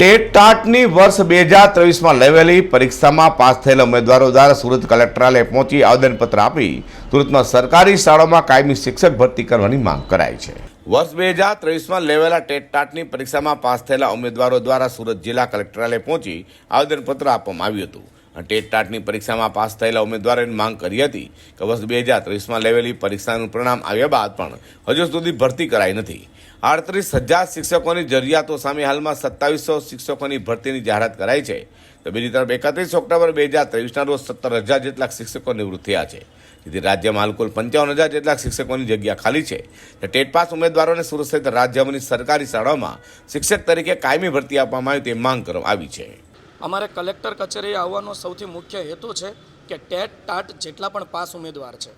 TET ટાટની વર્ષ બે હજાર ત્રેવીસમાં લેવેલી પરીક્ષામાં પાસ થયેલા ઉમેદવારો દ્વારા સુરત કલેક્ટરાલય પહોંચી આવેદનપત્ર આપી સુરતમાં સરકારી શાળાઓમાં કાયમી શિક્ષક ભરતી કરવાની માંગ કરાઈ છે. વર્ષ બે હજાર ત્રેવીસમાં લેવાયેલા ટેટ ટાટની પરીક્ષામાં પાસ થયેલા ઉમેદવારો દ્વારા સુરત જિલ્લા કલેક્ટરાલય પહોંચી આવેદનપત્ર આપવામાં આવ્યું હતું. ટેટ ટાટની પરીક્ષામાં પાસ થયેલા ઉમેદવારોની માંગ કરી હતી કે વર્ષ બે હજાર ત્રેવીસમાં લેવેલી પરીક્ષાનું પરિણામ આવ્યા બાદ પણ હજુ સુધી ભરતી કરાઈ નથી. આડત્રીસ હજાર શિક્ષકોની જરૂરિયાતો સામે હાલમાં સત્તાવીસો શિક્ષકોની ભરતીની જાહેરાત કરાઈ છે. તો બીજી તરફ એકત્રીસ ઓક્ટોબર બે હજાર ત્રેવીસના રોજ સત્તર હજાર જેટલા શિક્ષકો નિવૃત્ત થયા છે. જેથી રાજ્યમાં હાલ કુલ પંચાવન હજાર જેટલા શિક્ષકોની જગ્યા ખાલી છે. ટેટ પાસ ઉમેદવારોને સુરત સહિત રાજ્યની સરકારી શાળાઓમાં શિક્ષક તરીકે કાયમી ભરતી આપવામાં આવી તે માંગ કરવામાં આવી છે. અમારે કલેક્ટર કચેરીએ આવવાનો સૌથી મુખ્ય હેતુ છે કે ટેટ ટાટ જેટલા પણ પાસ ઉમેદવાર છે.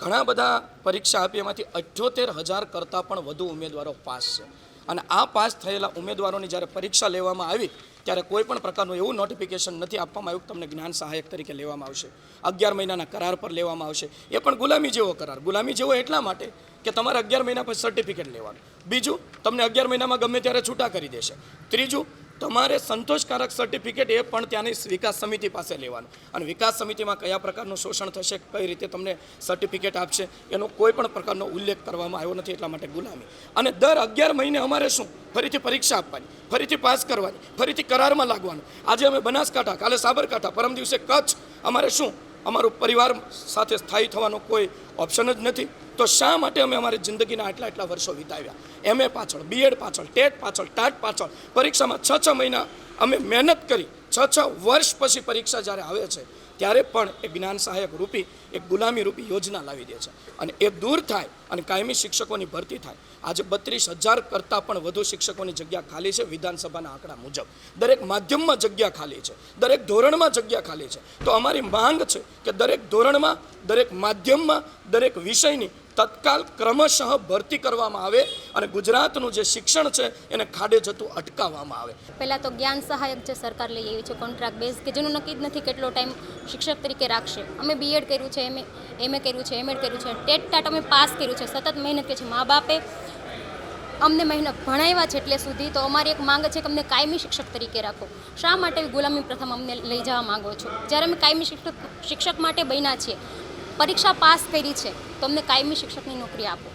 ઘણા બધા પરીક્ષા આપી એમાંથી અઠ્યોતેર હજાર કરતાં પણ વધુ ઉમેદવારો પાસ છે. અને આ પાસ થયેલા ઉમેદવારોની જ્યારે પરીક્ષા લેવામાં આવી, ત્યારે કોઈ પણ પ્રકારનું એવું નોટિફિકેશન નથી આપવામાં આવ્યું તમને જ્ઞાન સહાયક તરીકે લેવામાં આવશે. અગિયાર મહિનાના કરાર પર લેવામાં આવશે. એ પણ ગુલામી જેવો કરાર. ગુલામી જેવો એટલા માટે કે તમારે અગિયાર મહિના પછી સર્ટિફિકેટ લેવાનું. બીજું, તમને અગિયાર મહિનામાં ગમે ત્યારે છૂટા કરી દેશે. ત્રીજું તમારે સંતોષકારક સર્ટિફિકેટ એ પણ ત્યાંની વિકાસ સમિતિ પાસે લેવાનું. અને વિકાસ સમિતિમાં કયા પ્રકારનું શોષણ થશે, કઈ રીતે તમને સર્ટિફિકેટ આપશે, એનો કોઈ પણ પ્રકારનો ઉલ્લેખ કરવામાં આવ્યો નથી એટલા માટે ગુલામી. અને દર અગિયાર મહિને અમારે શું? ફરીથી પરીક્ષા આપવાની, ફરીથી પાસ કરવાની, ફરીથી કરારમાં લાગવાનું. આજે અમે બનાસકાંઠા, કાલે સાબરકાંઠા, પરમ દિવસે કચ્છ અમારે શું? અમારું પરિવાર સાથે સ્થાયી થવાનો કોઈ ઓપ્શન જ નથી. તો શા માટે અમે અમારી જિંદગીના આટલા આટલા વર્ષો વિતાવ્યા? એમએ પાછળ બીએડ પાછળ ટેટ પાછળ ટાટ પાછળ. પરીક્ષામાં છ છ મહિના અમે મહેનત કરી છ છ વર્ષ પછી પરીક્ષા જ્યારે આવે છે, ત્યારે પણ એ જ્ઞાન સહાયક રૂપી, એક ગુલામી રૂપી યોજના લાવી દે છે. અને એ દૂર થાય અને કાયમી શિક્ષકોની ભરતી થાય. આજે બત્રીસ હજાર કરતાં પણ વધુ શિક્ષકોની જગ્યા ખાલી છે વિધાનસભાના આંકડા મુજબ. દરેક માધ્યમમાં જગ્યા ખાલી છે. દરેક ધોરણમાં જગ્યા ખાલી છે. તો અમારી માંગ છે કે દરેક ધોરણમાં, દરેક માધ્યમમાં, દરેક વિષયની તત્કાલ ક્રમશઃ ભરતી કરવામાં આવે અને ગુજરાતનું જે શિક્ષણ છે એને ખાડે જતું અટકાવવામાં આવે. પહેલાં તો જ્ઞાન સહાયક જે સરકાર લઈ આવી છે કોન્ટ્રાક્ટ બેઝ કે જેનું નક્કી જ નથી કેટલો ટાઈમ શિક્ષક તરીકે રાખશે. અમે બીએડ કર્યું છે એમએ એમએ કર્યું છે એમએડ કર્યું છે, ટેટ ટાટ અમે પાસ કર્યું છે, સતત મહેનત કરી છે. મા બાપે અમને મહેનત ભણાવ્યા છે એટલે સુધી તો અમારી એક માંગ છે કે અમને કાયમી શિક્ષક તરીકે રાખો. શા માટે ગુલામી પ્રથમ અમને લઈ જવા માંગો છો? જ્યારે અમે કાયમી શિક્ષક શિક્ષક માટે બન્યા છીએ પરીક્ષા પાસ કરી છે. તો અમને કાયમી શિક્ષકની નોકરી આપો.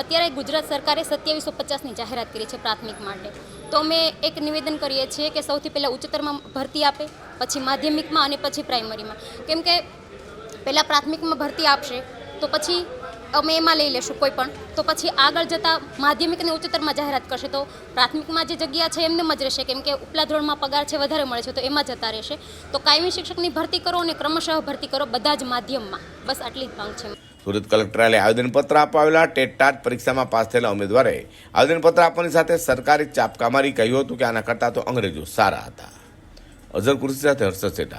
અત્યારે ગુજરાત સરકારે સત્યાવીસો પચાસની જાહેરાત કરી છે પ્રાથમિક માટે. તો અમે એક નિવેદન કરીએ છીએ કે સૌથી પહેલાં ઉચ્ચતરમાં ભરતી આપે, પછી માધ્યમિકમાં અને પછી પ્રાઇમરીમાં. કેમ કે પહેલાં પ્રાથમિકમાં ભરતી આપશે, તો પછી અમે એમાં લઈ લેશું કોઈ પણ. તો પછી આગળ જતાં માધ્યમિક અને ઉચ્ચતરમાં જાહેરાત કરશે. તો પ્રાથમિકમાં જે જગ્યા છે એમને જ રહેશે. કેમ કે ઉપલા ધોરણમાં પગાર છે વધારે મળે છે, તો એમાં જતા રહેશે. તો કાયમી શિક્ષકની ભરતી કરો અને ક્રમશઃ ભરતી કરો બધા જ માધ્યમમાં. બસ આટલી જ માંગ છે સુરત કલેક્ટરાલય આવેદનપત્ર આપવા આવેલા ટેટ ટાટ પરીક્ષામાં પાસ થયેલા ઉમેદવારે આવેદનપત્ર આપવાની સાથે સરકારી ચાપકામારી કહ્યું હતું કે આના કરતાં તો અંગ્રેજો સારા હતા. અઝર કુર્સી સાથે હર્ષદ સેઠા